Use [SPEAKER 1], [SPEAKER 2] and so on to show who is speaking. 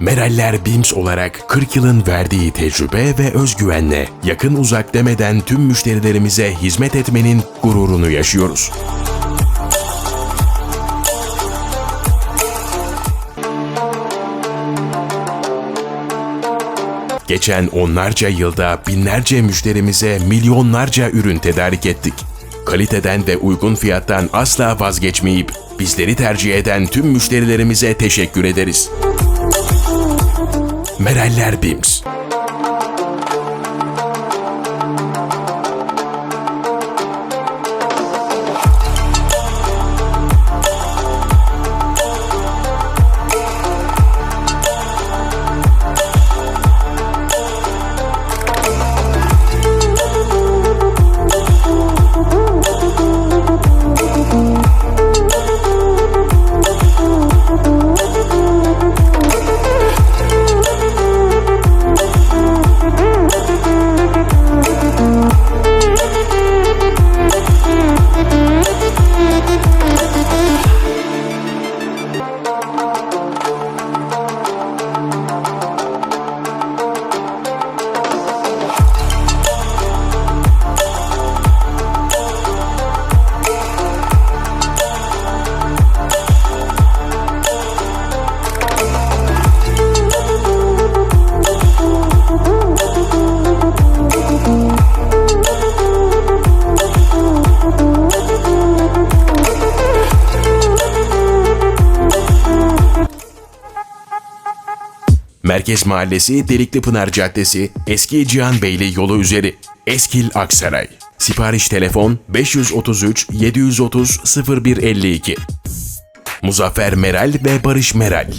[SPEAKER 1] Meraller BİMS olarak 40 yılın verdiği tecrübe ve özgüvenle yakın uzak demeden tüm müşterilerimize hizmet etmenin gururunu yaşıyoruz. Geçen onlarca yılda binlerce müşterimize milyonlarca ürün tedarik ettik. Kaliteden ve uygun fiyattan asla vazgeçmeyip bizleri tercih eden tüm müşterilerimize teşekkür ederiz. Meraller BİMS Merkez Mahallesi Delikli Pınar Caddesi, Eski Cihan Beyli yolu üzeri, Eskil Aksaray. Sipariş telefon 533 730 0152. Muzaffer Meral ve Barış Meral.